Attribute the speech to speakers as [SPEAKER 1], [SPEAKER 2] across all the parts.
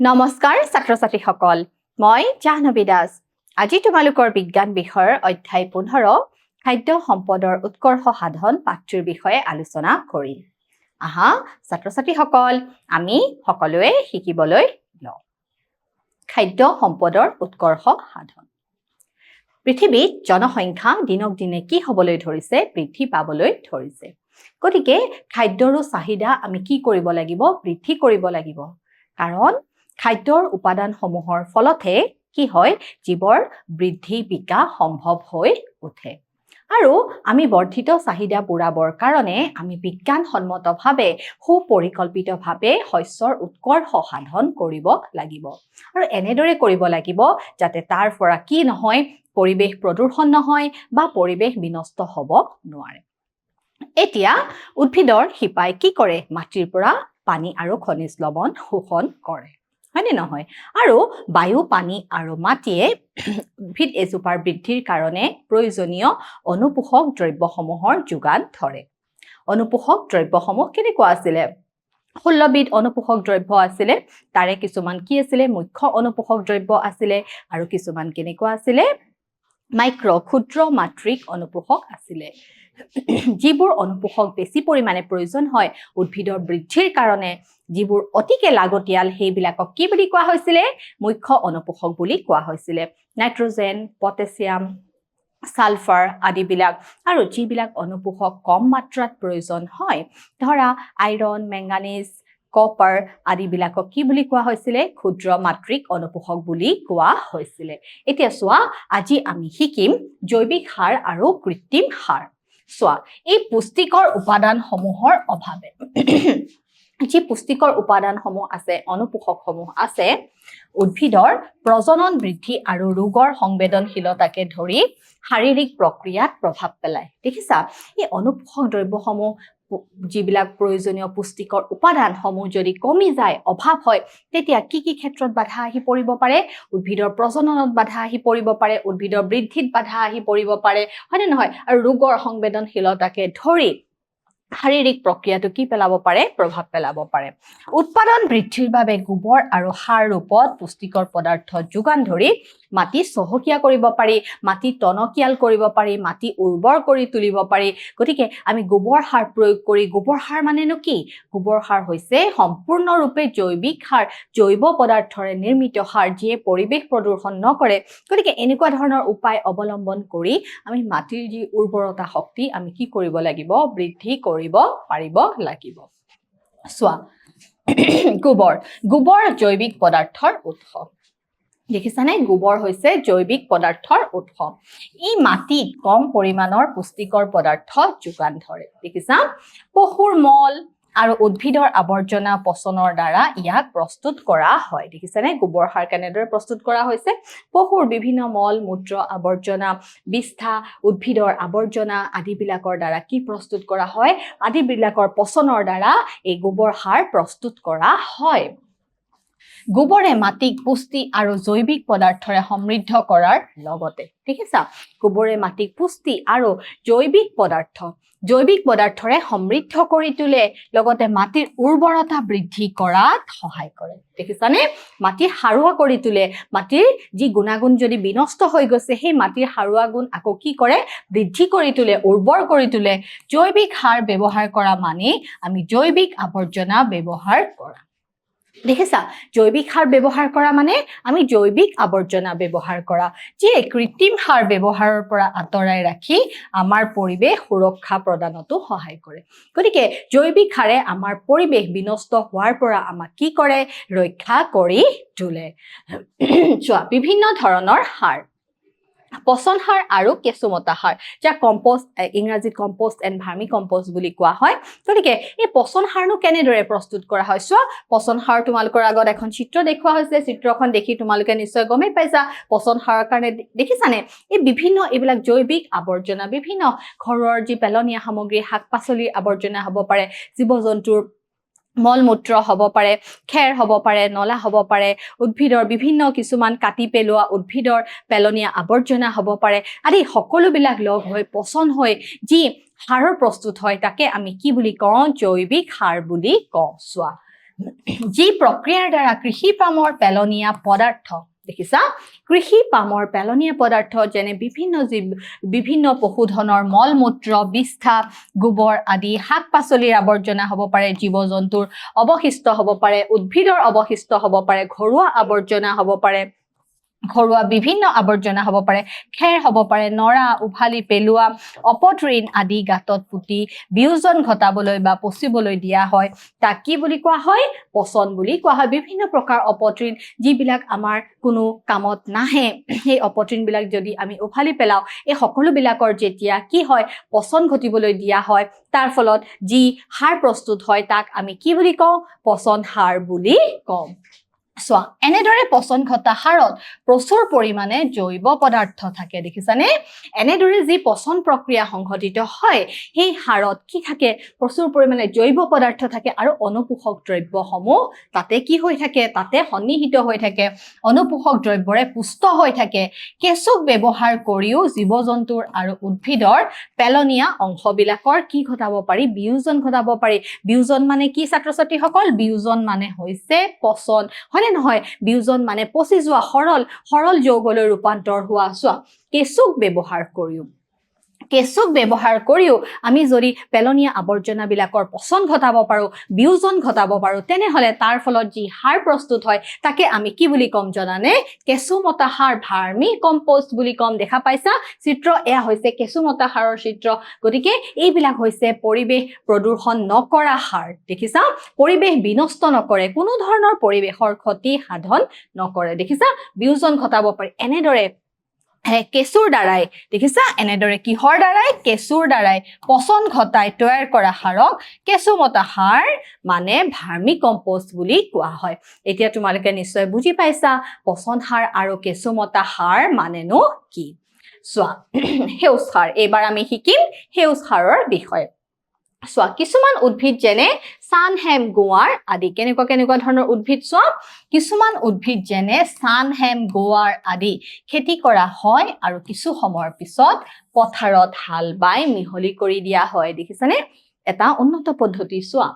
[SPEAKER 1] নমস্কাৰ ছাত্ৰ ছাত্ৰীসকল মই জাহ্নৱী দাস। আজি তোমালোকৰ বিজ্ঞান বিষয়ৰ অধ্যায় পোন্ধৰ খাদ্য সম্পদৰ উৎকৰ্ষ সাধন পাঠটোৰ বিষয়ে আলোচনা কৰিম। আহা ছাত্ৰ ছাত্ৰীসকল আমি সকলোৱে শিকিবলৈ লওঁ। খাদ্য সম্পদৰ উৎকৰ্ষ সাধন। পৃথিৱীত জনসংখ্যা দিনক দিনে কি হ'বলৈ ধৰিছে বৃদ্ধি পাবলৈ ধৰিছে। গতিকে খাদ্যৰো চাহিদা আমি কি কৰিব লাগিব বৃদ্ধি কৰিব লাগিব। কাৰণ খাদ্যৰ উপাদানসমূহৰ ফলতহে কি হয়? জীৱৰ বৃদ্ধি বিকাশ সম্ভৱ হৈ উঠে। আৰু আমি বৰ্ধিত চাহিদা পূৰাবৰ কাৰণে আমি বিজ্ঞানসন্মতভাৱে সুপৰিকল্পিতভাৱে শস্যৰ উৎকৰ্ষ সাধন কৰিব লাগিব। আৰু এনেদৰে কৰিব লাগিব যাতে তাৰ পৰা কি নহয় পৰিৱেশ প্ৰদূষণ নহয় বা পৰিৱেশ বিনষ্ট হ'ব নোৱাৰে। এতিয়া উদ্ভিদৰ শিপাই কি কৰে? মাটিৰ পৰা পানী আৰু খনিজ লৱণ শোষণ কৰে। হয়নে নহয়? আৰু বায়ু পানী আৰু মাটিয়ে উদ্ভিদ এজোপাৰ বৃদ্ধিৰ কাৰণে প্ৰয়োজনীয় অনুপোষক দ্ৰব্যসমূহৰ যোগান ধৰে। অনুপোষক দ্ৰব্যসমূহ কেনেকুৱা আছিলে? ষোল্লবিধ অনুপোষক দ্ৰব্য আছিলে তাৰে কিছুমান কি আছিলে? মুখ্য অনুপোষক দ্ৰব্য আছিলে আৰু কিছুমান কেনেকুৱা আছিলে? মাইক্ৰ ক্ষুদ্ৰ মাতৃক অনুপোষক আছিলে। যিবোৰ অনুপোষক বেছি পৰিমাণে প্ৰয়োজন হয় উদ্ভিদৰ বৃদ্ধিৰ কাৰণে যিবোৰ অতিকে লাগতিয়াল সেইবিলাকক কি বুলি কোৱা হৈছিলে? মুখ্য অনুপোষক বুলি কোৱা হৈছিলে। নাইট্ৰজেন পটেছিয়াম ছালফাৰ আদিবিলাক আৰু যিবিলাক অনুপোষক কম মাত্ৰাত প্ৰয়োজন হয় ধৰা আইৰণ মেংগানিজ কপাৰ আদিবিলাকক কি বুলি কোৱা হৈছিলে? ক্ষুদ্ৰ মাতৃক অনুপোষক বুলি কোৱা হৈছিলে। এতিয়া চোৱা আজি আমি শিকিম জৈৱিক সাৰ আৰু কৃত্ৰিম সাৰ। চোৱা এই পুষ্টিকৰ উপাদানসমূহৰ অভাৱে। যি পুষ্টিকৰ উপাদানসমূহ আছে অনুপোষকসমূহ আছে উদ্ভিদৰ প্ৰজনন বৃদ্ধি আৰু ৰোগৰ সংবেদনশীলতাকে ধৰি শাৰীৰিক প্ৰক্ৰিয়াত প্ৰভাৱ পেলায়। দেখিছা? এই অনুপোষক দ্ৰব্যসমূহ যিবিলাক প্ৰয়োজনীয় পুষ্টিকৰ উপাদানসমূহ যদি কমি যায় অভাৱ হয় তেতিয়া কি কি ক্ষেত্ৰত বাধা আহি পৰিব পাৰে? উদ্ভিদৰ প্ৰজননত বাধা আহি পৰিব পাৰে উদ্ভিদৰ বৃদ্ধিত বাধা আহি পৰিব পাৰে হয়নে নহয়? আৰু ৰোগৰ সংবেদনশীলতাকে ধৰি শাৰীৰিক প্ৰক্ৰিয়াটো কি পেলাব পাৰে? প্ৰভাৱ পেলাব পাৰে। উৎপাদন বৃদ্ধিৰ বাবে গোবৰ আৰু সাৰ ৰূপত পুষ্টিকৰ পদাৰ্থ যোগান ধৰি মাটি চহকীয়া কৰিব পাৰি, মাটি টনকিয়াল কৰিব পাৰি, মাটি উৰ্বৰ কৰি তুলিব পাৰি। গতিকে আমি গোবৰ সাৰ প্ৰয়োগ কৰি, গোবৰ সাৰ মানেনো কি? গোবৰ সাৰ হৈছে সম্পূৰ্ণৰূপে জৈৱিক সাৰ, জৈৱ পদাৰ্থৰে নিৰ্মিত সাৰ যিয়ে পৰিৱেশ প্ৰদূষণ নকৰে। গতিকে এনেকুৱা ধৰণৰ উপায় অৱলম্বন কৰি আমি মাটিৰ যি উৰ্বৰতা শক্তি, আমি কি কৰিব লাগিব? বৃদ্ধি কৰিব পাৰিব লাগিব। চোৱা গোবৰ। গোবৰ জৈৱিক পদাৰ্থৰ উৎস। দেখিছানে? গোবৰ হৈছে জৈৱিক পদাৰ্থৰ উৎস। ই মাটিত কম পৰিমাণৰ পুষ্টিকৰ পদাৰ্থ যোগান ধৰে। দেখিছা? পশুৰ মল আৰু উদ্ভিদৰ আৱৰ্জনা পচনৰ দ্বাৰা ইয়াক প্ৰস্তুত কৰা হয়। দেখিছানে? গোবৰ সাৰ কেনেদৰে প্ৰস্তুত কৰা হৈছে? পশুৰ বিভিন্ন মল মূত্ৰ আৱৰ্জনা বিষ্ঠা উদ্ভিদৰ আৱৰ্জনা আদিবিলাকৰ দ্বাৰা কি প্ৰস্তুত কৰা হয়? আদিবিলাকৰ পচনৰ দ্বাৰা এই গোবৰ সাৰ প্ৰস্তুত কৰা হয়। গোবৰে মাটিক পুষ্টি আৰু জৈৱিক পদাৰ্থৰে সমৃদ্ধ কৰাৰ লগতে দেখিছা? গোবৰে মাটিক পুষ্টি আৰু জৈৱিক পদাৰ্থ জৈৱিক পদাৰ্থৰে সমৃদ্ধ কৰি তোলে, লগতে মাটিৰ উৰ্বৰতা বৃদ্ধি কৰাত সহায় কৰে। দেখিছানে? মাটি সাৰুৱা কৰি তোলে। মাটিৰ যি গুণাগুণ যদি বিনষ্ট হৈ গৈছে, সেই মাটিৰ সাৰুৱা গুণ আকৌ কি কৰে? বৃদ্ধি কৰি তোলে, উৰ্বৰ কৰি তোলে। জৈৱিক সাৰ ব্যৱহাৰ কৰা মানেই আমি জৈৱিক আৱৰ্জনা ব্যৱহাৰ কৰা। দেখিছা, জৈৱিক সাৰ ব্যৱহাৰ কৰা মানে আমি জৈৱিক আৱৰ্জনা ব্যৱহাৰ কৰা, যিয়ে কৃত্ৰিম সাৰ ব্যৱহাৰৰ পৰা আঁতৰাই ৰাখি আমাৰ পৰিৱেশ সুৰক্ষা প্ৰদানতো সহায় কৰে। গতিকে, জৈৱিক সাৰে আমাৰ পৰিৱেশ বিনষ্ট হোৱাৰ পৰা আমাক কি কৰে? ৰক্ষা কৰি তোলে। চোৱা, বিভিন্ন ধৰণৰ সাৰ। পচন সাৰ আৰু কেঁচুমতা সাৰ, যাক কম্পষ্ট ইংৰাজীত কম্পষ্ট এণ্ড ভাৰ্মি কম্পষ্ট বুলি কোৱা হয়। গতিকে, এই পচন সাৰনো কেনেদৰে প্ৰস্তুত কৰা হয়? চোৱা, পচন সাৰ তোমালোকৰ আগত এখন চিত্ৰ দেখুওৱা হৈছে। চিত্ৰখন দেখি তোমালোকে নিশ্চয় গমেই পাইছা। পচন সাৰৰ কাৰণে দেখিছানে? এই বিভিন্ন, এইবিলাক জৈৱিক আৱৰ্জনা, বিভিন্ন ঘৰৰ যি পেলনীয়া সামগ্ৰী শাক পাচলিৰ আৱৰ্জনা হ'ব পাৰে জীৱ জন্তুৰ মল মূত্ৰ হ'ব পাৰে খেৰ হ'ব পাৰে নলা হ'ব পাৰে উদ্ভিদৰ বিভিন্ন কিছুমান কাটি পেলোৱা উদ্ভিদৰ পেলনীয়া আৱৰ্জনা হ'ব পাৰে। আদি সকলোবিলাক লগ হৈ পচন হৈ যি সাৰৰ প্ৰস্তুত হয় তাকে আমি কি বুলি কওঁ? জৈৱিক সাৰ বুলি কওঁ। চোৱা যি প্ৰক্ৰিয়াৰ দ্বাৰা কৃষি পামৰ পেলনীয়া পদাৰ্থ দেখিছা? কৃষি পামৰ পেলনীয়া পদাৰ্থ যেনে বিভিন্ন জীৱ বিভিন্ন পশুধনৰ মল মূত্ৰ বিষ্ঠা গোবৰ আদি শাক পাচলিৰ আৱৰ্জনা হ'ব পাৰে জীৱ জন্তুৰ অৱশিষ্ট হ'ব পাৰে উদ্ভিদৰ অৱশিষ্ট হ'ব পাৰে ঘৰুৱা আৱৰ্জনা হ'ব পাৰে। ঘৰুৱা বিভিন্ন আৱৰ্জনা হ'ব পাৰে খেৰ হ'ব পাৰে নৰা উভালি পেলোৱা অপতৃণ আদি গাঁতত পুতি বিয়োজন ঘটাবলৈ বা পচিবলৈ দিয়া হয়। তাক কি বুলি কোৱা হয় পচন বুলি কোৱা হয়। বিভিন্ন প্ৰকাৰ অপতৃণ যিবিলাক আমাৰ কোনো কামত নাহে। সেই অপতৃণবিলাক যদি আমি উভালি পেলাওঁ এই সকলোবিলাকৰ যেতিয়া কি হয় পচন ঘটিবলৈ দিয়া হয়। তাৰ ফলত যি সাৰ প্ৰস্তুত হয় তাক আমি কি বুলি কওঁ? পচন সাৰ বুলি কওঁ। চোৱা এনেদৰে পচন ঘটা সাৰত প্ৰচুৰ পৰিমাণে জৈৱ পদাৰ্থ থাকে দেখিছানে? এনেদৰে যি পচন প্ৰক্ৰিয়া সংঘটিত হয় সেই সাৰত কি থাকে? প্ৰচুৰ পৰিমাণে জৈৱ পদাৰ্থ থাকে আৰু অনুপোষক দ্ৰব্যসমূহ তাতে কি হৈ থাকে? তাতে সন্নিহিত হৈ থাকে। অনুপোষক দ্ৰব্যৰে পুষ্ট হৈ থাকে। কেঁচুক ব্যৱহাৰ কৰিও জীৱ জন্তুৰ আৰু উদ্ভিদৰ পেলনীয়া অংশবিলাকৰ কি ঘটাব পাৰি? বিয়োজন ঘটাব পাৰি। বিয়োজন মানে কি ছাত্ৰ ছাত্ৰীসকল বিয়োজন মানে হৈছে পচন। হয়নে নহয় বিয়োজন মানে পচি যোৱা সৰল সৰল যৌগলৈ ৰূপান্তৰ হোৱা। চোৱা কেঁচুক ব্যৱহাৰ কৰিও। কেঁচুক ব্যৱহাৰ কৰিও আমি যদি পেলনীয়া আৱৰ্জনাবিলাকৰ পচন ঘটাব পাৰোঁ বিয়োজন ঘটাব পাৰোঁ তেনেহ'লে তাৰ ফলত যি সাৰ প্ৰস্তুত হয় তাকে আমি কি বুলি ক'ম জানানে? কেঁচুমতা সাৰ ভাৰ্মি কম্পষ্ট বুলি ক'ম দেখা পাইছা? চিত্ৰ এয়া হৈছে কেঁচুমতা সাৰৰ চিত্ৰ। গতিকে এইবিলাক হৈছে পৰিৱেশ প্ৰদূষণ নকৰা সাৰ দেখিছা? পৰিৱেশ বিনষ্ট নকৰে কোনো ধৰণৰ পৰিৱেশৰ ক্ষতি সাধন নকৰে দেখিছা? বিয়োজন ঘটাব পাৰি এনেদৰে কেঁচুৰ দ্বাৰাই। দেখিছা? এনেদৰে কিহৰ দ্বাৰাই? কেঁচুৰ দ্বাৰাই পচন ঘটাই তৈয়াৰ কৰা সাৰক কেঁচুমতা সাৰ মানে ভাৰ্মি কম্পষ্ট বুলি কোৱা হয়। এতিয়া তোমালোকে নিশ্চয় বুজি পাইছা পচন সাৰ আৰু কেঁচুমতা সাৰ মানেনো কি? চোৱা সেউজ সাৰ। এইবাৰ আমি শিকিম সেউজ সাৰৰ বিষয়ে। চোৱা কিছুমান উদ্ভিদ যেনে চান হেম গোৱাৰ আদি কেনেকুৱা কেনেকুৱা ধৰণৰ উদ্ভিদ চোৱা কিছুমান উদ্ভিদ যেনে চান হেম গোৱাৰ আদি খেতি কৰা হয় আৰু কিছু সময়ৰ পিছত পথাৰত হাল বাই মিহলি কৰি দিয়া হয় দেখিছানে? এটা উন্নত পদ্ধতি চোৱা।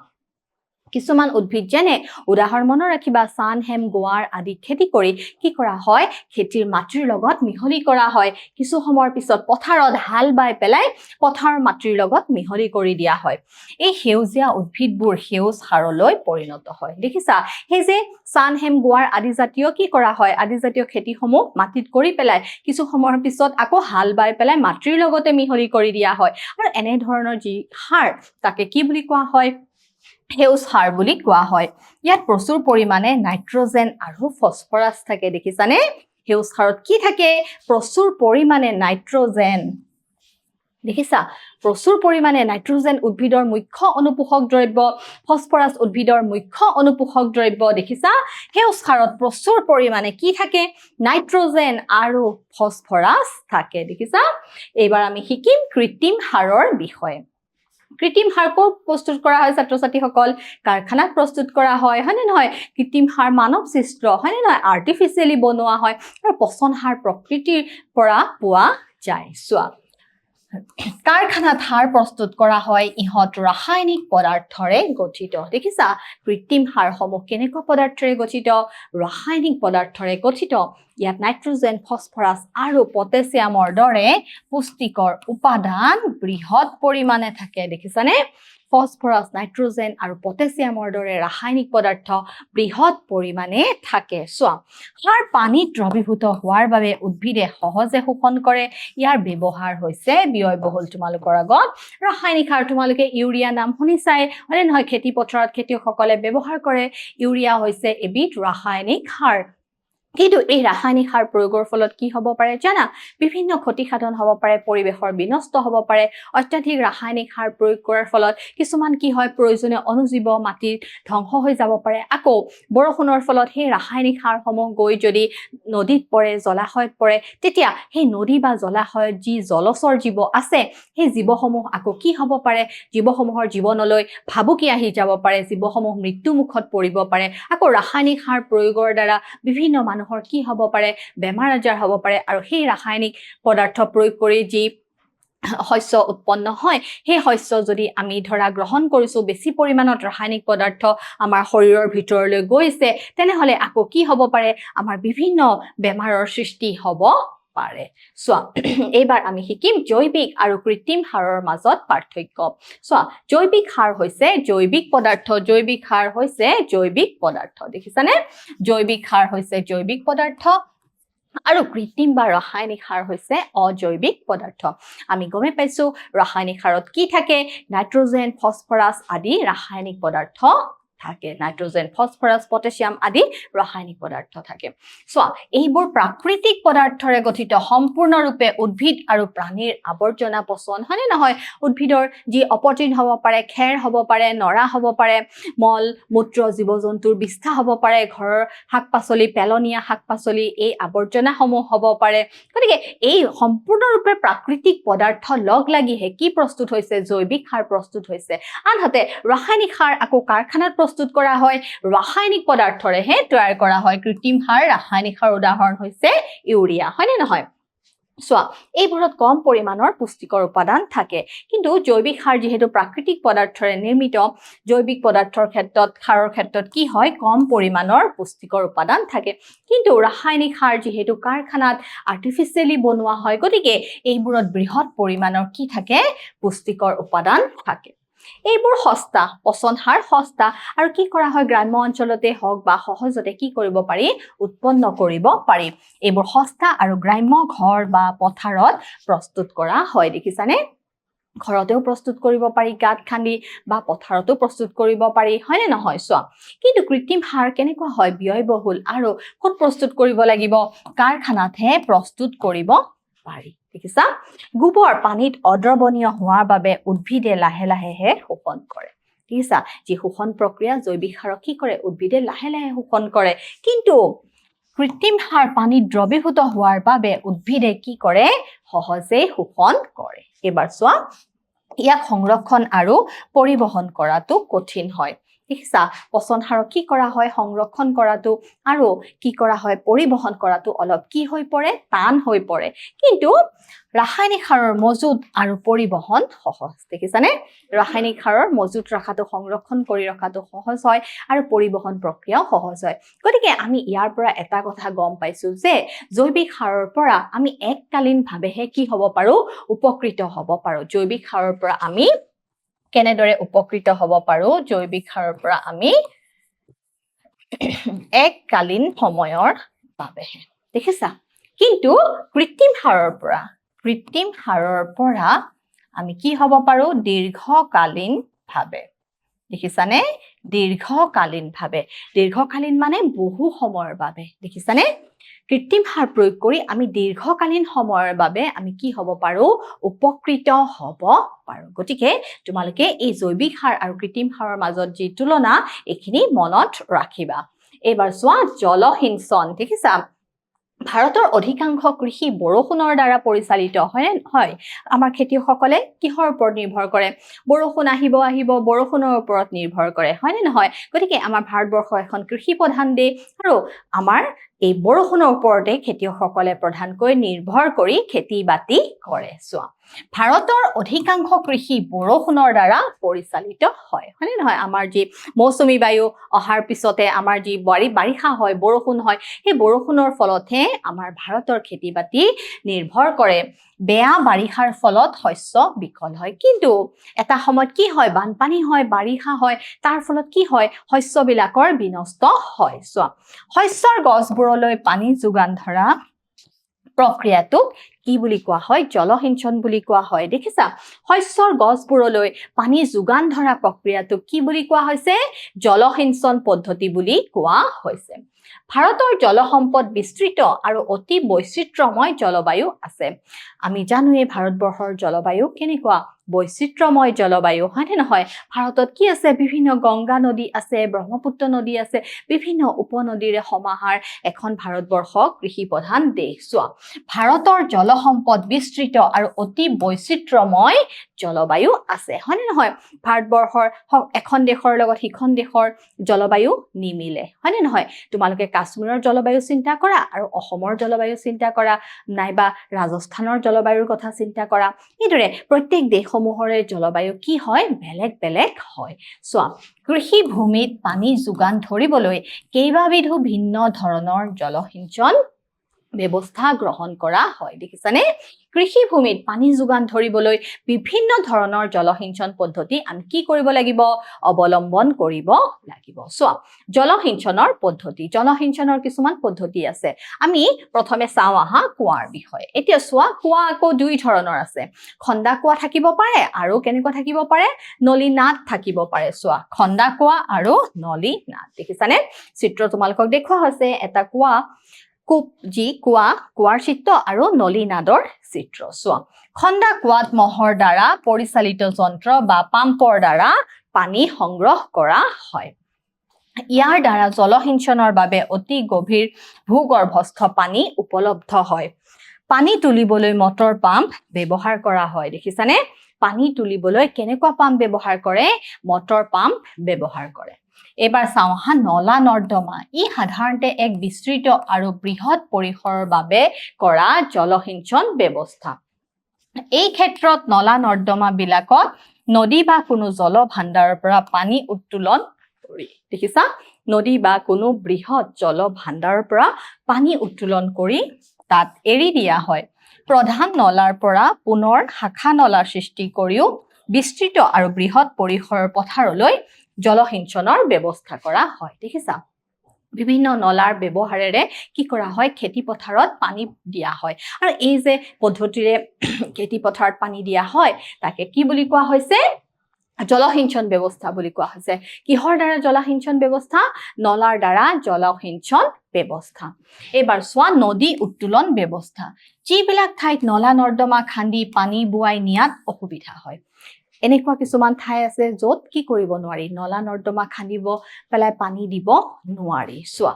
[SPEAKER 1] কিছুমান উদ্ভিদ যেনে উদাহৰণ মনত ৰাখিবা চান হেম গোৱাৰ আদি খেতি কৰি কি কৰা হয়? খেতিৰ মাটিৰ লগত মিহলি কৰা হয়। কিছু সময়ৰ পিছত পথাৰত হাল বাই পেলাই পথাৰৰ মাটিৰ লগত মিহলি কৰি দিয়া হয়। এই সেউজীয়া উদ্ভিদবোৰ সেউজ সাৰলৈ পৰিণত হয়। দেখিছা সেই যে চান হেম গোৱাৰ আদি জাতীয় কি কৰা হয়? আদি জাতীয় খেতিসমূহ মাটিত কৰি পেলাই কিছু সময়ৰ পিছত আকৌ হাল বাই পেলাই মাটিৰ লগতে মিহলি কৰি দিয়া হয়। আৰু এনেধৰণৰ যি সাৰ তাকে কি বুলি কোৱা হয়? সেউজ সাৰ বুলি কোৱা হয়। ইয়াত প্ৰচুৰ পৰিমাণে নাইট্ৰজেন আৰু ফচফৰাছ থাকে দেখিছানে? সেউজ সাৰত কি থাকে? প্ৰচুৰ পৰিমাণে নাইট্ৰজেন। দেখিছা? প্ৰচুৰ পৰিমাণে নাইট্ৰজেন উদ্ভিদৰ মুখ্য অনুপোষক দ্ৰব্য ফচফৰাছ উদ্ভিদৰ মুখ্য অনুপোষক দ্ৰব্য দেখিছা? সেউজ সাৰত প্ৰচুৰ পৰিমাণে কি থাকে? নাইট্ৰজেন আৰু ফচফৰাছ থাকে দেখিছা? এইবাৰ আমি শিকিম কৃত্ৰিম সাৰৰ বিষয়ে। কৃত্ৰিম সাৰ ক'ত প্ৰস্তুত কৰা হয়? ছাত্ৰ ছাত্ৰীসকল কাৰখানাত প্ৰস্তুত কৰা হয়, হয়নে নহয়? কৃত্ৰিম সাৰ মানৱ সৃষ্ট, হয়নে নহয়? আৰ্টিফিচিয়েলি বনোৱা হয়। আৰু পচন সাৰ প্ৰকৃতিৰ পৰা পোৱা যায়। চোৱা কাৰখানাত সাৰ প্ৰস্তুত কৰা হয় ইহঁত ৰাসায়নিক পদাৰ্থৰে গঠিত। দেখিছা? কৃত্ৰিম সাৰসমূহ কেনেকুৱা পদাৰ্থৰে গঠিত? ৰাসায়নিক পদাৰ্থৰে গঠিত। ইয়াত নাইট্ৰজেন ফচফৰাছ আৰু পটেছিয়ামৰ দৰে পুষ্টিকৰ উপাদান বৃহৎ পৰিমাণে থাকে। দেখিছানে? ফচফৰাছ নাইট্ৰজেন আৰু পটেছিয়ামৰ দৰে ৰাসায়নিক পদাৰ্থ বৃহৎ পৰিমাণে থাকে। চোৱা সাৰ পানীত দ্ৰৱীভূত হোৱাৰ বাবে উদ্ভিদে সহজে শোষণ কৰে। ইয়াৰ ব্যৱহাৰ হৈছে ব্যয়বহুল। তোমালোকৰ আগত ৰাসায়নিক সাৰ তোমালোকে ইউৰিয়া নাম শুনিছাই হয়নে নহয়? খেতি পথাৰত খেতিয়কসকলে ব্যৱহাৰ কৰে। ইউৰিয়া হৈছে এবিধ ৰাসায়নিক সাৰ। কিন্তু এই ৰাসায়নিক সাৰ প্ৰয়োগৰ ফলত কি হ'ব পাৰে জানা? বিভিন্ন ক্ষতিসাধন হ'ব পাৰে, পৰিৱেশৰ বিনষ্ট হ'ব পাৰে। অত্যাধিক ৰাসায়নিক সাৰ প্ৰয়োগ কৰাৰ ফলত কিছুমান কি হয়, প্ৰয়োজনীয় অনুজীৱ মাটিৰ ধ্বংস হৈ যাব পাৰে। আকৌ, বৰষুণৰ ফলত সেই ৰাসায়নিক সাৰসমূহ গৈ যদি নদীত পৰে, জলাশয়ত পৰে, তেতিয়া সেই নদী বা জলাশয়ত যি জলচৰ জীৱ আছে, সেই জীৱসমূহ আকৌ কি হ'ব পাৰে? জীৱসমূহৰ জীৱনলৈ ভাবুকি আহি যাব পাৰে, জীৱসমূহ মৃত্যুমুখত পৰিব পাৰে। আকৌ, ৰাসায়নিক সাৰ প্ৰয়োগৰ দ্বাৰা বিভিন্ন মানুহৰ কি হ'ব পাৰে বেমাৰ আজাৰ হ'ব পাৰে আৰু সেই ৰাসায়নিক পদাৰ্থ প্ৰয়োগ কৰি যি শস্য উৎপন্ন হয় সেই শস্য যদি আমি ধৰা গ্ৰহণ কৰিছোঁ বেছি পৰিমাণত ৰাসায়নিক পদাৰ্থ আমাৰ শৰীৰৰ ভিতৰলৈ গৈছে তেনেহ'লে আকৌ কি হ'ব পাৰে? আমাৰ বিভিন্ন বেমাৰৰ সৃষ্টি হ'ব পাৰে। চোৱা এইবাৰ আমি শিকিম জৈৱিক আৰু কৃত্ৰিম সাৰৰ মাজত পাৰ্থক্য। চোৱা জৈৱিক সাৰ হৈছে জৈৱিক পদাৰ্থ জৈৱিক সাৰ হৈছে জৈৱিক পদাৰ্থ দেখিছানে? জৈৱিক সাৰ হৈছে জৈৱিক পদাৰ্থ আৰু কৃত্ৰিম বা ৰাসায়নিক সাৰ হৈছে অজৈৱিক পদাৰ্থ। আমি গমেই পাইছোঁ ৰাসায়নিক সাৰত কি থাকে? নাইট্ৰজেন ফচফৰাছ আদি ৰাসায়নিক পদাৰ্থ থাকে। নাইট্ৰজেন ফচফৰাছ পটাছিয়াম আদি ৰাসায়নিক পদাৰ্থ থাকে। চোৱা এইবোৰ প্ৰাকৃতিক পদাৰ্থৰে গঠিত, সম্পূৰ্ণৰূপে উদ্ভিদ আৰু প্ৰাণীৰ আৱৰ্জনা পচন হয়নে নহয়? উদ্ভিদৰ যি অপতৃণ হ'ব পাৰে, খেৰ হ'ব পাৰে, নৰা হ'ব পাৰে, মল, মূত্ৰ জীৱ জন্তুৰ বিষ্ঠা হ'ব পাৰে, ঘৰৰ শাক পাচলি পেলনীয়া শাক পাচলি এই আৱৰ্জনাসমূহ হ'ব পাৰে। গতিকে এই সম্পূৰ্ণৰূপে প্ৰাকৃতিক পদাৰ্থ লগ লাগিহে কি প্ৰস্তুত হৈছে? জৈৱিক সাৰ প্ৰস্তুত হৈছে। আনহাতে, ৰাসায়নিক সাৰ আকৌ কাৰখানাত প্ৰস্তুত কৰা হয়। ৰাসায়নিক পদাৰ্থৰেহে তৈয়াৰ কৰা হয়। কৃত্ৰিম সাৰ ৰাসায়নিক সাৰ উদাহৰণ হৈছে ইউৰিয়া হয়নে নহয়? চোৱা এইবোৰত কম পৰিমাণৰ পুষ্টিকৰ উপাদান থাকে। কিন্তু জৈৱিক সাৰ যিহেতু প্ৰাকৃতিক পদাৰ্থৰে নিৰ্মিত জৈৱিক পদাৰ্থৰ ক্ষেত্ৰত সাৰৰ ক্ষেত্ৰত কি হয়? কম পৰিমাণৰ পুষ্টিকৰ উপাদান থাকে। কিন্তু ৰাসায়নিক সাৰ যিহেতু কাৰখানাত আৰ্টিফিচিয়েলি বনোৱা হয় গতিকে এইবোৰত বৃহৎ পৰিমাণৰ কি থাকে? পুষ্টিকৰ উপাদান থাকে। এইবোৰ সস্তা পচন সাৰ সস্তা আৰু কি কৰা হয় গ্ৰাম্য অঞ্চলতে হওক বা সহজতে কি কৰিব পাৰি উৎপন্ন কৰিব পাৰি। এইবোৰ সস্তা আৰু গ্ৰাম্য ঘৰ বা পথাৰত প্ৰস্তুত কৰা হয় দেখিছানে? ঘৰতেও প্ৰস্তুত কৰিব পাৰি গাঁত খান্দি বা পথাৰতো প্ৰস্তুত কৰিব পাৰি হয়নে নহয়? চোৱা কিন্তু কৃত্ৰিম সাৰ কেনেকুৱা হয় ব্যয়বহুল আৰু ক'ত প্ৰস্তুত কৰিব লাগিব? কাৰখানাতহে প্ৰস্তুত কৰিব পাৰি। দেখিছা? গোবৰ পানীত অদ্ৰৱণীয় হোৱাৰ বাবে উদ্ভিদে লাহে লাহেহে শোষণ কৰে। দেখিছা? যি শোষণ প্ৰক্ৰিয়া জৈৱিক সাৰক কি কৰে? উদ্ভিদে লাহে লাহে শোষণ কৰে। কিন্তু কৃত্ৰিম সাৰ পানীত দ্ৰৱীভূত হোৱাৰ বাবে উদ্ভিদে কি কৰে? সহজেই শোষণ কৰে। এইবাৰ চোৱা ইয়াক সংৰক্ষণ আৰু পৰিবহণ কৰাটো কঠিন হয়। দেখিছা? পচন সাৰক কি কৰা হয়? সংৰক্ষণ কৰাটো আৰু কি কৰা হয়? পৰিবহণ কৰাটো অলপ কি হৈ পৰে? টান হৈ পৰে। কিন্তু ৰাসায়নিক সাৰৰ মজুত আৰু পৰিবহণ সহজ। দেখিছানে? ৰাসায়নিক সাৰৰ মজুত ৰখাটো সংৰক্ষণ কৰি ৰখাটো সহজ হয় আৰু পৰিবহণ প্ৰক্ৰিয়াও সহজ হয়। গতিকে আমি ইয়াৰ পৰা এটা কথা গম পাইছো যে জৈৱিক সাৰৰ পৰা আমি এককালীনভাৱেহে কি হ'ব পাৰোঁ? উপকৃত হ'ব পাৰোঁ। জৈৱিক সাৰৰ পৰা আমি কেনেদৰে উপকৃত হ'ব পাৰোঁ জৈৱিক সাৰৰ পৰা আমি এককালীন সময়ৰ বাবেহে। দেখিছা? কিন্তু কৃত্ৰিম সাৰৰ পৰা কৃত্ৰিম সাৰৰ পৰা আমি কি হ'ব পাৰোঁ? দীৰ্ঘকালীন ভাৱে। দেখিছানে? দীৰ্ঘকালীন ভাৱে। দীৰ্ঘকালীন মানে বহু সময়ৰ বাবে। দেখিছানে? কৃত্ৰিম সাৰ প্ৰয়োগ কৰি আমি দীৰ্ঘকালীন সময়ৰ বাবে আমি কি হ'ব পাৰোঁ? উপকৃত হ'ব পাৰোঁ। গতিকে তোমালোকে এই জৈৱিক সাৰ আৰু কৃত্ৰিম সাৰৰ মাজত যি তুলনা এইখিনি মনত ৰাখিবা। এইবাৰ চোৱা জলসিঞ্চন দেখিছা? ভাৰতৰ অধিকাংশ কৃষি বৰষুণৰ দ্বাৰা পৰিচালিত হয়নে? হয়। আমাৰ খেতিয়কসকলে কিহৰ ওপৰত নিৰ্ভৰ কৰে? বৰষুণ আহিব আহিব বৰষুণৰ ওপৰত নিৰ্ভৰ কৰে হয়নে নহয়? গতিকে আমাৰ ভাৰতবৰ্ষ এখন কৃষি প্ৰধান দেশ আৰু আমাৰ এই বৰষুণৰ ওপৰতে খেতিয়কসকলে প্ৰধানকৈ নিৰ্ভৰ কৰি খেতি বাতি কৰে। চোৱা ভাৰতৰ অধিকাংশ কৃষি বৰষুণৰ দ্বাৰা পৰিচালিত হয় হয়নে নহয়? আমাৰ যি মৌচুমী বায়ু অহাৰ পিছতে আমাৰ যি বাৰি বাৰিষা হয় বৰষুণ হয় সেই বৰষুণৰ ফলতহে আমাৰ ভাৰতৰ খেতি বাতি নিৰ্ভৰ কৰে। বেয়া বাৰিষাৰ ফলত শস্য বিকল হয়। কিন্তু এটা সময়ত কি হয়? বানপানী হয় বাৰিষা হয় তাৰ ফলত কি হয়? শস্যবিলাকৰ বিনষ্ট হয়। চোৱা শস্যৰ গছবোৰলৈ পানী যোগান ধৰা প্ৰক্ৰিয়াটোক কি বুলি কোৱা হয়? জলসিঞ্চন বুলি কোৱা হয়। দেখিছা? শস্যৰ গছবোৰলৈ পানী যোগান ধৰা প্ৰক্ৰিয়াটোক কি বুলি কোৱা হৈছে? জলসিঞ্চন পদ্ধতি বুলি কোৱা হৈছে। ভাৰতৰ জলসম্পদ বিস্তৃত আৰু অতি বৈচিত্ৰ্যময় জলবায়ু আছে। আমি জানোৱেই ভাৰতবৰ্ষৰ জলবায়ু কেনেকুৱা? বৈচিত্ৰ্যময় জলবায়ু হয়নে নহয়? ভাৰতত কি আছে? বিভিন্ন গংগা নদী আছে ব্ৰহ্মপুত্ৰ নদী আছে বিভিন্ন উপনদীৰে সমাহাৰ এখন ভাৰতবৰ্ষ কৃষি প্ৰধান দেশ। চোৱা ভাৰতৰ জলসম্পদ বিস্তৃত আৰু অতি বৈচিত্ৰ্যময় জলবায়ু আছে হয়নে নহয়? ভাৰতবৰ্ষৰ এখন দেশৰ লগত সিখন দেশৰ জলবায়ু নিমিলে হয়নে নহয়? তোমালোকে কাশ্মীৰৰ জলবায়ু চিন্তা কৰা আৰু অসমৰ জলবায়ু চিন্তা কৰা নাইবা ৰাজস্থানৰ জলবায়ুৰ কথা চিন্তা কৰা। এইদৰে প্ৰত্যেক দেশসমূহৰে জলবায়ু কি হয়? বেলেগ বেলেগ হয়। চোৱা কৃষি ভূমিত পানী যোগান ধৰিবলৈ কেইবাবিধো ভিন্ন ধৰণৰ জলসিঞ্চন ব্যৱস্থা গ্ৰহণ কৰা হয়। দেখিছানে? কৃষি ভূমিত পানী যোগান ধৰিবলৈ বিভিন্ন ধৰণৰ জলসিঞ্চন পদ্ধতি আমি কি কৰিব লাগিব? অৱলম্বন কৰিব লাগিব। চোৱা, জলসিঞ্চনৰ পদ্ধতি, জলসিঞ্চনৰ কিছুমান পদ্ধতি আছে। আমি প্ৰথমে চাওঁ আহা কুঁৱাৰ বিষয়ে। এতিয়া চোৱা, কুঁৱা আকৌ দুই ধৰণৰ আছে। খন্দা কুঁৱা থাকিব পাৰে আৰু কেনেকুৱা থাকিব পাৰে? নলী নাদ থাকিব পাৰে। চোৱা, খন্দা কুঁৱা আৰু নলী নাদ। দেখিছানে? চিত্ৰ তোমালোকক দেখুওৱা হৈছে। এটা কুঁৱা কূপ যি কুঁৱা, কুঁৱাৰ চিত্ৰ আৰু নলী নাদৰ চিত্ৰ। চোৱা, খন্দা কুঁৱাত মহৰ দ্বাৰা পৰিচালিত যন্ত্ৰ বা পাম্পৰ দ্বাৰা পানী সংগ্ৰহ কৰা হয়। ইয়াৰ দ্বাৰা জলসিঞ্চনৰ বাবে অতি গভীৰ ভূগৰ্ভস্থ পানী উপলব্ধ হয়। পানী তুলিবলৈ মটৰ পাম্প ব্যৱহাৰ কৰা হয়, দেখিছানে? পানী তুলিবলৈ কেনেকুৱা পাম্প ব্যৱহাৰ কৰে? মটৰ পাম্প ব্যৱহাৰ কৰে। এইবাৰ চাওঁ আহা নলা নৰ্দমা। ই সাধাৰণতে এক বিস্তৃত আৰু বৃহৎ পৰিসৰৰ বাবে কৰা জলসিঞ্চন ব্যৱস্থা। এই ক্ষেত্ৰত নলা নৰ্দমা বিলাকত নদী বা কোনো জল ভাণ্ডাৰৰ পৰা পানী উত্তোলন কৰি, দেখিছা? নদী বা কোনো বৃহৎ জল ভাণ্ডাৰৰ পৰা পানী উত্তোলন কৰি তাত এৰি দিয়া হয়। প্ৰধান নলাৰ পৰা পুনৰ শাখা নলাৰ সৃষ্টি কৰিও বিস্তৃত আৰু বৃহৎ পৰিসৰৰ পথাৰলৈ জলসিঞ্চনৰ ব্যৱস্থা কৰা হয়, দেখিছা? বিভিন্ন নলাৰ ব্যৱহাৰেৰে কি কৰা হয়, খেতি পথাৰত পানী দিয়া হয়। আৰু এই যে পদ্ধতিৰে খেতি পথাৰত পানী দিয়া হয়, তাকে কি বুলি কোৱা হৈছে? জলসিঞ্চন ব্যৱস্থা বুলি কোৱা হৈছে। কিহৰ দ্বাৰা জলসিঞ্চন ব্যৱস্থা? নলাৰ দ্বাৰা জলসিঞ্চন ব্যৱস্থা। এইবাৰ চোৱা নদী উত্তোলন ব্যৱস্থা। যিবিলাক ঠাইত নলা, নৰ্দমা, খান্দি পানী বোৱাই নিয়াত অসুবিধা হয়। এনেকুৱা কিছুমান ঠাই আছে য'ত কি কৰিব নোৱাৰি, নলা নৰ্দমা খান্দিব, পেলাই পানী দিব নোৱাৰি। চোৱা,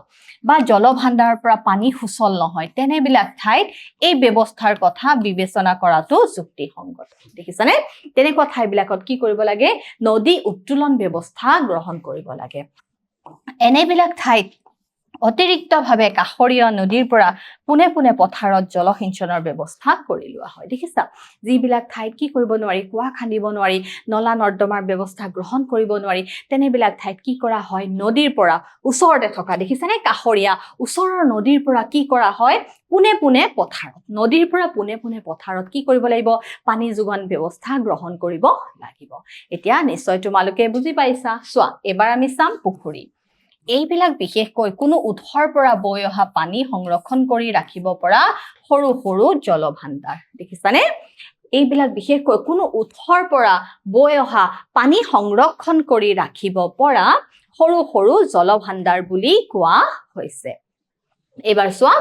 [SPEAKER 1] বা জলভাণ্ডাৰৰ পৰা পানী সুচল নহয়, তেনেবিলাক ঠাইত এই ব্যৱস্থাৰ কথা বিবেচনা কৰাটো যুক্তিসংগত। দেখিছানে? তেনেকুৱা ঠাইবিলাকত কি কৰিব লাগে? নদী উত্তোলন ব্যৱস্থা গ্ৰহণ কৰিব লাগে। এনেবিলাক ঠাইত অতিৰিক্তভাৱে কাষৰীয়া নদীৰ পৰা পোনে পোনে পথাৰত জলসিঞ্চনৰ ব্যৱস্থা কৰি লোৱা হয়। দেখিছা? যিবিলাক ঠাইত কি কৰিব নোৱাৰি কুঁৱা খান্দিব নোৱাৰি নলা নৰ্দমাৰ ব্যৱস্থা গ্ৰহণ কৰিব নোৱাৰি তেনেবিলাক ঠাইত কি কৰা হয়? নদীৰ পৰা ওচৰতে থকা দেখিছানে কাষৰীয়া ওচৰৰ নদীৰ পৰা কি কৰা হয়? পোনে পোনে পথাৰত নদীৰ পৰা পোনে পোনে পথাৰত কি কৰিব লাগিব? পানী যোগান ব্যৱস্থা গ্ৰহণ কৰিব লাগিব। এতিয়া নিশ্চয় তোমালোকে বুজি পাইছা। চোৱা এবাৰ আমি চাম পুখুৰী। এইবিলাক বিশেষকৈ কোনো উৎসৰ পৰা বৈ অহা পানী সংৰক্ষণ কৰি ৰাখিব পৰা সৰু সৰু জলভাণ্ডাৰ দেখিছানে? এইবিলাক বিশেষকৈ কোনো উৎসৰ পৰা বৈ অহা পানী সংৰক্ষণ কৰি ৰাখিব পৰা সৰু সৰু জলভাণ্ডাৰ বুলি কোৱা হৈছে। এইবাৰ চোৱা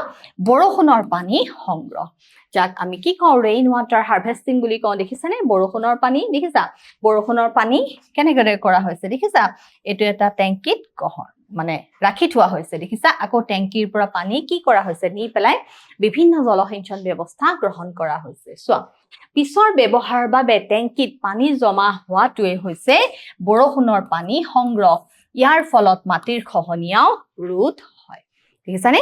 [SPEAKER 1] বৰষুণৰ পানী সংগ্ৰহ। যাক আমি কি কওঁ ৰেইন ৱাটাৰ হাৰ্ভেষ্টিং বুলি কওঁ দেখিছানে? বৰষুণৰ পানী দেখিছা? বৰষুণৰ পানী কেনেদৰে কৰা হৈছে দেখিছা? এইটো এটা টেংকিত গহৰ মানে ৰাখি থোৱা হৈছে। দেখিছা? আকৌ টেংকিৰ পৰা পানী কি কৰা হৈছে? নি পেলাই বিভিন্ন জলসিঞ্চন ব্যৱস্থা গ্ৰহণ কৰা হৈছে। চোৱা পিছৰ ব্যৱহাৰৰ বাবে টেংকিত পানী জমা হোৱাটোৱে হৈছে বৰষুণৰ পানী সংগ্ৰহ। ইয়াৰ ফলত মাটিৰ খহনীয়াও ৰোধ হয়। দেখিছানে?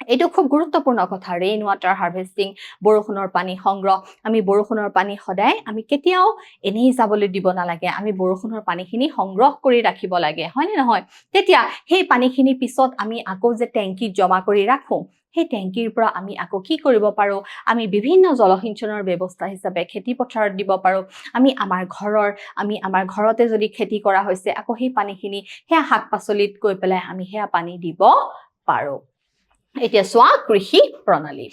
[SPEAKER 1] এইটো খুব গুৰুত্বপূৰ্ণ কথা। ৰেইন ৱাটাৰ হাৰ্ভেষ্টিং বৰষুণৰ পানী সংগ্ৰহ। আমি বৰষুণৰ পানী সদায় আমি কেতিয়াও এনেই যাবলৈ দিব নালাগে। আমি বৰষুণৰ পানীখিনি সংগ্ৰহ কৰি ৰাখিব লাগে হয়নে নহয়? তেতিয়া সেই পানীখিনি পিছত আমি আকৌ যে টেংকিত জমা কৰি ৰাখোঁ সেই টেংকিৰ পৰা আমি আকৌ কি কৰিব পাৰোঁ? আমি বিভিন্ন জলসিঞ্চনৰ ব্যৱস্থা হিচাপে খেতি পথাৰত দিব পাৰোঁ। আমি আমাৰ ঘৰৰ আমি আমাৰ ঘৰতে যদি খেতি কৰা হৈছে আকৌ সেই পানীখিনি সেয়া শাক পাচলিত গৈ পেলাই আমি সেয়া পানী দিব পাৰোঁ। এতিয়া চোৱা কৃষি প্ৰণালী।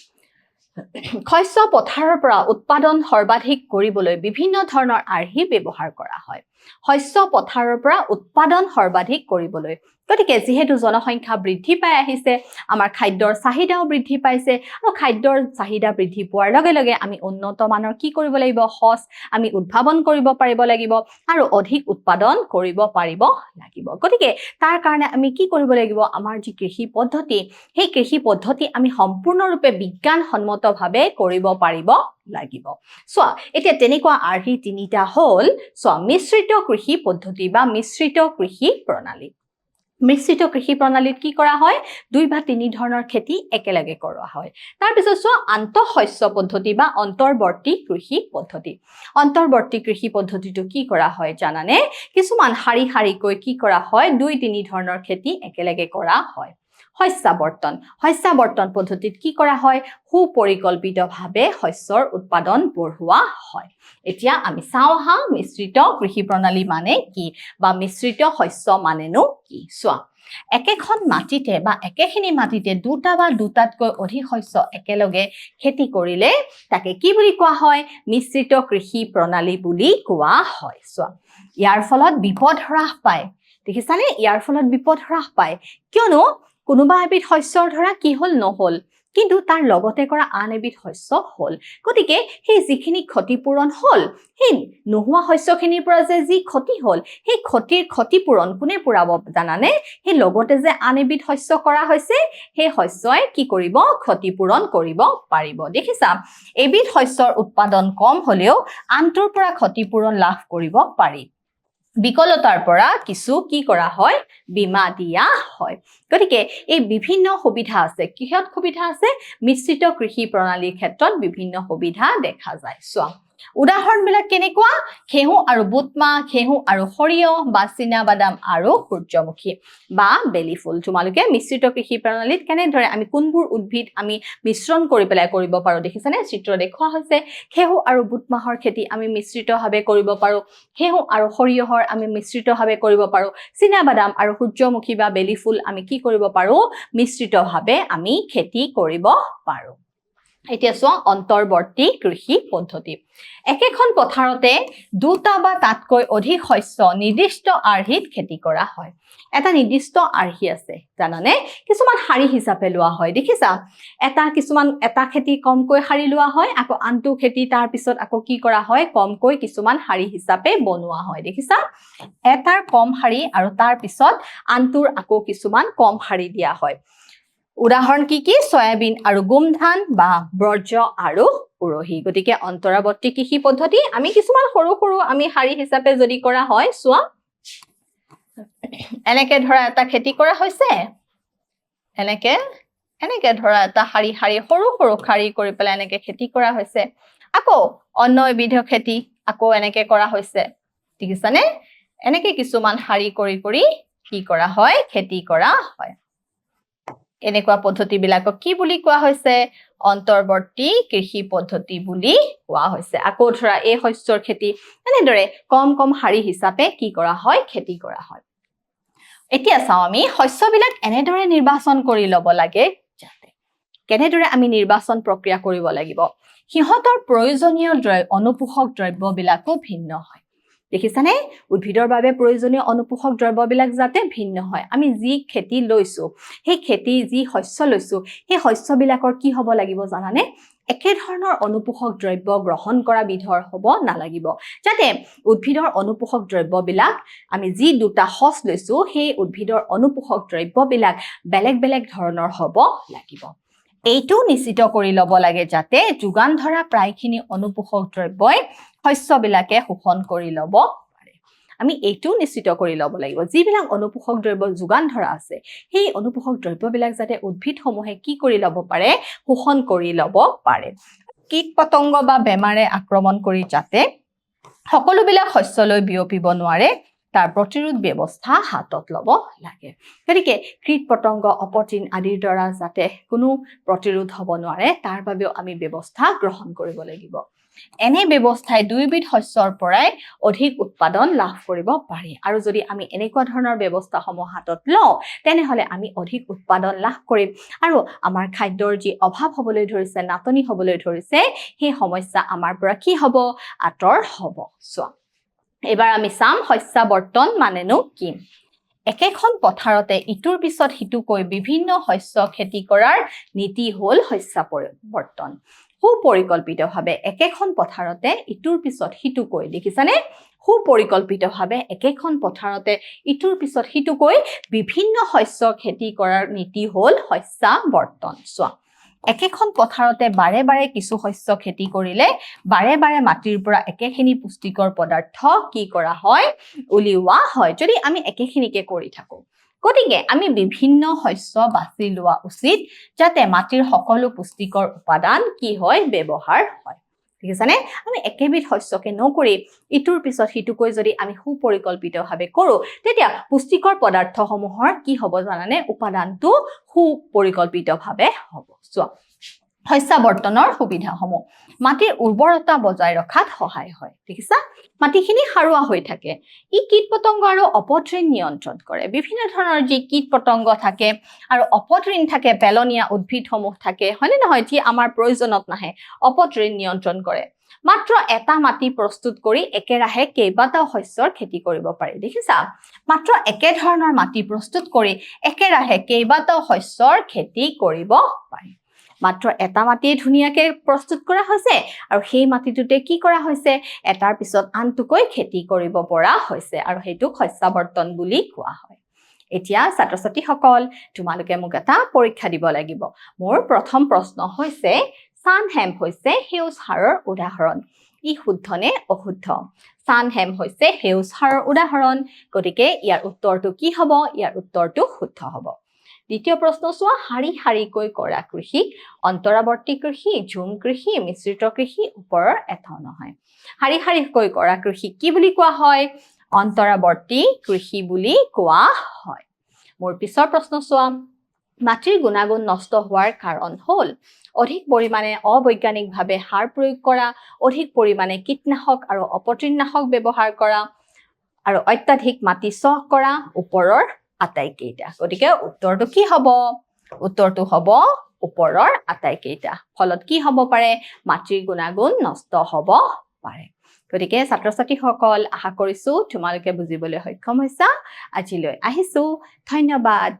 [SPEAKER 1] শস্য পথাৰৰ পৰা উৎপাদন সৰ্বাধিক কৰিবলৈ বিভিন্ন ধৰণৰ আৰ্হি ব্যৱহাৰ কৰা হয়। শস্য পথাৰৰ পৰা উৎপাদন সৰ্বাধিক কৰিবলৈ। গতিকে যিহেতু জনসংখ্যা বৃদ্ধি পাই আহিছে আমাৰ খাদ্যৰ চাহিদাও বৃদ্ধি পাইছে আৰু খাদ্যৰ চাহিদা বৃদ্ধি পোৱাৰ লগে লগে আমি উন্নত মানৰ কি কৰিব লাগিব? সঁচ আমি উদ্ভাৱন কৰিব পাৰিব লাগিব আৰু অধিক উৎপাদন কৰিব পাৰিব লাগিব। গতিকে তাৰ কাৰণে আমি কি কৰিব লাগিব? আমাৰ যি কৃষি পদ্ধতি সেই কৃষি পদ্ধতি আমি সম্পূৰ্ণৰূপে বিজ্ঞানসন্মতভাৱে কৰিব পাৰিব লাগিব। চোৱা এতিয়া তেনেকুৱা আৰ্হি তিনিটা হ'ল চোৱা মিশ্ৰিত কৃষি পদ্ধতি বা মিশ্ৰিত কৃষি প্ৰণালী। মিশ্ৰিত কৃষি প্ৰণালীত কি কৰা হয়? দুই বা তিনি ধৰণৰ খেতি একেলগে কৰোৱা হয়। তাৰপিছত চোৱা আন্তঃশস্য পদ্ধতি বা অন্তৰ্বৰ্তী কৃষি পদ্ধতি। অন্তৰ্বৰ্তী কৃষি পদ্ধতিটো কি কৰা হয় জানানে? কিছুমান শাৰী শাৰীকৈ কি কৰা হয়? দুই তিনি ধৰণৰ খেতি একেলগে কৰা হয়। শস্যাৱৰ্তন শস্যাৱৰ্তন পদ্ধতিত কি কৰা হয়? সুপৰিকল্পিতভাৱে শস্যৰ উৎপাদন বঢ়োৱা হয়। এতিয়া আমি চাওঁ আহা, মিশ্ৰিত কৃষি প্ৰণালী মানে কি? বা মিশ্ৰিত শস্য মানেনো কি? চোৱা, একেখন মাটিতে বা একেখিনি মাটিতে দুটা বা দুটাতকৈ অধিক শস্য একেলগে খেতি কৰিলে তাকে কি বুলি কোৱা হয়? মিশ্ৰিত কৃষি প্ৰণালী বুলি কোৱা হয়। চোৱা, ইয়াৰ ফলত বিপদ হ্ৰাস পায়। দেখিছানে? ইয়াৰ ফলত বিপদ হ্ৰাস পায়। কিয়নো কোনোবা এবিধ শস্যৰ ধৰা কি হ'ল? নহ'ল। কিন্তু তাৰ লগতে কৰা আন এবিধ শস্য হ'ল। গতিকে সেই যিখিনি ক্ষতিপূৰণ হ'ল সেই নোহোৱা শস্যখিনিৰ পৰা যে যি ক্ষতি হ'ল সেই ক্ষতিৰ ক্ষতিপূৰণ কোনে পূৰাব জানানে? সেই লগতে যে আন এবিধ শস্য কৰা হৈছে সেই শস্যই কি কৰিব? ক্ষতিপূৰণ কৰিব পাৰিব। দেখিছা? এবিধ শস্যৰ উৎপাদন কম হ'লেও আনটোৰ পৰা ক্ষতিপূৰণ লাভ কৰিব পাৰি। বিকলতাৰ পৰা কিছু কি কৰা হয়? বীমা দিয়া হয়। গতিকে এই বিভিন্ন সুবিধা আছে। কিহত সুবিধা আছে? মিশ্ৰিত কৃষি প্ৰণালীৰ ক্ষেত্ৰত বিভিন্ন সুবিধা দেখা যায়। চোৱা উদাহৰণবিলাক কেনেকুৱা? ঘেঁহু আৰু বুট মাহ ঘেঁহু আৰু সৰিয়হ বা চীনাবাদাম আৰু সূৰ্যমুখী বা বেলি ফুল। তোমালোকে মিশ্ৰিত কৃষি প্ৰণালীত কেনেদৰে আমি কোনবোৰ উদ্ভিদ আমি মিশ্ৰণ কৰি পেলাই কৰিব পাৰোঁ দেখিছানে? চিত্ৰ দেখুওৱা হৈছে। ঘেঁহু আৰু বুট মাহৰ খেতি আমি মিশ্ৰিতভাৱে কৰিব পাৰোঁ। ঘেঁহু আৰু সৰিয়হৰ আমি মিশ্ৰিতভাৱে কৰিব পাৰোঁ। চীনাবাদাম আৰু সূৰ্যমুখী বা বেলি ফুল আমি কি কৰিব পাৰোঁ? মিশ্ৰিতভাৱে আমি খেতি কৰিব পাৰোঁ। এতিয়া চোৱা অন্তৰ্বৰ্তী কৃষি পদ্ধতি। একেখন পথাৰতে দুটা বা তাতকৈ অধিক শস্য নিৰ্দিষ্ট আৰ্হিত খেতি কৰা হয়। এটা নিৰ্দিষ্ট আৰ্হি আছে জানানে? কিছুমান শাৰী হিচাপে লোৱা হয় দেখিছা? এটা কিছুমান এটা খেতি কমকৈ শাৰী লোৱা হয় আকৌ আনটো খেতি তাৰ পিছত আকৌ কি কৰা হয় কমকৈ কিছুমান শাৰী হিচাপে বনোৱা হয় দেখিছা? এটাৰ কম শাৰী আৰু তাৰ পিছত আনটোৰ আকৌ কিছুমান কম শাৰী দিয়া হয়। উদাহৰণ কি কি? চয়াবিন আৰু গোমধান বা ব্ৰজ আৰু উৰহি। গতিকে অন্তৰাৱৰ্তী কৃষি পদ্ধতি আমি কিছুমান সৰু সৰু আমি শাৰী হিচাপে যদি কৰা হয় চোৱা। এনেকে ধৰা এটা খেতি কৰা হৈছে। এনেকে এনেকে ধৰা এটা শাৰী শাৰী সৰু সৰু শাৰী কৰি পেলাই এনেকে খেতি কৰা হৈছে। আকৌ অন্য এবিধৰ খেতি আকৌ এনেকে কৰা হৈছে। দেখিছানে এনেকে কিছুমান শাৰী কৰি কৰি কি কৰা হয়? খেতি কৰা হয়। এনেকুৱা পদ্ধতিবিলাকক কি বুলি কোৱা হৈছে? অন্তৰ্বৰ্তী কৃষি পদ্ধতি বুলি কোৱা হৈছে। আকৌ ধৰা এই শস্যৰ খেতি এনেদৰে কম কম শাৰী হিচাপে কি কৰা হয়? খেতি কৰা হয়। এতিয়া চাওঁ আমি শস্যবিলাক এনেদৰে নিৰ্বাচন কৰি ল'ব লাগে যাতে কেনেদৰে আমি নিৰ্বাচন প্ৰক্ৰিয়া কৰিব লাগিব। সিহঁতৰ প্ৰয়োজনীয় দ্ৰব্য অনুপোষক দ্ৰব্যবিলাকো ভিন্ন হয়। দেখিছানে? উদ্ভিদৰ বাবে প্ৰয়োজনীয় অনুপোষক দ্ৰব্যবিলাক যাতে ভিন্ন হয়। আমি যি খেতি লৈছো সেই খেতি যি শস্য লৈছো সেই শস্যবিলাকৰ কি হ'ব লাগিব জানানে? একেধৰণৰ অনুপোষক দ্ৰব্য গ্ৰহণ কৰা বিধৰ হ'ব নালাগিব। যাতে উদ্ভিদৰ অনুপোষক দ্ৰব্যবিলাক আমি যি দুটা সঁচ লৈছো সেই উদ্ভিদৰ অনুপোষক দ্ৰব্যবিলাক বেলেগ বেলেগ ধৰণৰ হ'ব লাগিব। এইটো নিশ্চিত কৰি ল'ব লাগে যাতে যোগান ধৰা প্ৰায়খিনি অনুপোষক দ্ৰব্যই শস্যবিলাকে শোষণ কৰি ল'ব পাৰে। আমি এইটোও নিশ্চিত কৰি ল'ব লাগিব যিবিলাক অনুপোষক দ্ৰব্য যোগান ধৰা আছে সেই অনুপোষক দ্ৰব্যবিলাক যাতে উদ্ভিদসমূহে কি কৰি ল'ব পাৰে শোষণ কৰি ল'ব পাৰে। কীট পতংগ বা বেমাৰে আক্ৰমণ কৰি যাতে সকলোবিলাক শস্যলৈ বিয়পিব নোৱাৰে তাৰ প্ৰতিৰোধ ব্যৱস্থা হাতত ল'ব লাগে। গতিকে কীট পতংগ অপতৃণ আদিৰ দ্বাৰা যাতে কোনো প্ৰতিৰোধ হ'ব নোৱাৰে তাৰ বাবেও আমি ব্যৱস্থা গ্ৰহণ কৰিব লাগিব। এনে ব্যৱস্থাই দুয়োবিধ শস্যৰ পৰাই অধিক উৎপাদন লাভ কৰিব পাৰি। আৰু যদি আমি এনেকুৱা ধৰণৰ ব্যৱস্থাসমূহ হাতত লওঁ তেনেহ'লে আমি অধিক উৎপাদন লাভ কৰিম। আৰু আমাৰ খাদ্যৰ যি অভাৱ হ'বলৈ ধৰিছে নাটনি হ'বলৈ ধৰিছে সেই সমস্যা আমাৰ পৰা কি হ'ব? আঁতৰ হ'ব। চোৱা এইবাৰ আমি চাম শস্যাৱৰ্তন মানেনো কি? একেখন পথাৰতে ইটোৰ পিছত সিটোকৈ বিভিন্ন শস্য খেতি কৰাৰ নীতি হ'ল শস্যাৱৰ্তন। সুপৰিকল্পিতভাৱে একেখন পথাৰতে ইটোৰ পিছত সিটোকৈ দেখিছানে? সুপৰিকল্পিতভাৱে একেখন পথাৰতে ইটোৰ পিছত সিটোকৈ বিভিন্ন শস্য খেতি কৰাৰ নীতি হ'ল শস্যাৱৰ্তন চোৱা একেখন পথাৰতে বাৰে বাৰে কিছু শস্য খেতি কৰিলে বাৰে বাৰে মাটিৰ পৰা একেখিনি পুষ্টিকৰ পদাৰ্থ কি কৰা হয়? উলিওৱা হয়। যদি আমি একেখিনিকে কৰি থাকো গতিকে আমি বিভিন্ন শস্য বাছি লোৱা উচিত যাতে মাটিৰ সকলো পুষ্টিকৰ উপাদান কি হয় ব্যৱহাৰ হয়। দেখিছানে আমি একেবিধ শস্যকে নকৰি ইটোৰ পিছত সিটোকৈ যদি আমি সুপৰিকল্পিতভাৱে কৰো তেতিয়া পুষ্টিকৰ পদাৰ্থসমূহৰ কি হ'ব জানানে? উপাদানটো সুপৰিকল্পিতভাৱে হ'ব। চোৱা শস্যাৱৰ্তনৰ সুবিধাসমূহ। মাটিৰ উৰ্বৰতা বজাই ৰখাত সহায় হয় দেখিছা? মাটিখিনি সাৰুৱা হৈ থাকে। ই কীট পতংগ আৰু অপতৃণ নিয়ন্ত্ৰণ কৰে। বিভিন্ন ধৰণৰ যি কীট পতংগ থাকে আৰু অপতৃণ থাকে পেলনীয়া উদ্ভিদসমূহ থাকে হয়নে নহয়? যি আমাৰ প্ৰয়োজনত নাহে অপতৃণ নিয়ন্ত্ৰণ কৰে। মাত্ৰ এটা মাটি প্ৰস্তুত কৰি একেৰাহে কেইবাটাও শস্যৰ খেতি কৰিব পাৰি দেখিছা? মাত্ৰ একেধৰণৰ মাটি প্ৰস্তুত কৰি একেৰাহে কেইবাটাও শস্যৰ খেতি কৰিব পাৰি। মাত্ৰ এটা মাটিয়ে ধুনীয়াকে প্ৰস্তুত কৰা হৈছে আৰু সেই মাটিটোতে কি কৰা হৈছে? এটাৰ পিছত আনটোকৈ খেতি কৰিব পৰা হৈছে আৰু সেইটোক শস্যাৱৰ্তন বুলি কোৱা হয়। এতিয়া ছাত্ৰ ছাত্ৰীসকল তোমালোকে মোক এটা পৰীক্ষা দিব লাগিব। মোৰ প্ৰথম প্ৰশ্ন হৈছে চানহেম হৈছে সেউজ সাৰৰ উদাহৰণ। ই শুদ্ধ নে অশুদ্ধ? চানহেম হৈছে সেউজ সাৰৰ উদাহৰণ। গতিকে ইয়াৰ উত্তৰটো কি হ'ব? ইয়াৰ উত্তৰটো শুদ্ধ হ'ব। দ্বিতীয় প্ৰশ্ন চোৱা শাৰী শাৰীকৈ কৰা কৃষিক অন্তৰাৱৰ্তী কৃষি ঝুম কৃষি মিশ্ৰিত কৃষি ওপৰৰ এটা নহয়। শাৰী শাৰীকৈ কৰা কৃষি কি বুলি কোৱা হয়? অন্তৰাৱৰ্তী কৃষি বুলি কোৱা হয়। মোৰ পিছৰ প্ৰশ্ন চোৱা মাটিৰ গুণাগুণ নষ্ট হোৱাৰ কাৰণ হ'ল অধিক পৰিমাণে অবৈজ্ঞানিকভাৱে সাৰ প্ৰয়োগ কৰা অধিক পৰিমাণে কীটনাশক আৰু অপতৃণনাশক ব্যৱহাৰ কৰা আৰু অত্যাধিক মাটি চহ কৰা ওপৰৰ আটাইকেইটা। গতিকে উত্তৰটো কি হ'ব? উত্তৰটো হ'ব ওপৰৰ আটাইকেইটা। ফলত কি হ'ব পাৰে? মাটিৰ গুণাগুণ নষ্ট হ'ব পাৰে। গতিকে ছাত্ৰ ছাত্ৰীসকল আশা কৰিছো তোমালোকে বুজিবলৈ সক্ষম হৈছা। আজিলৈ আহিছো। ধন্যবাদ।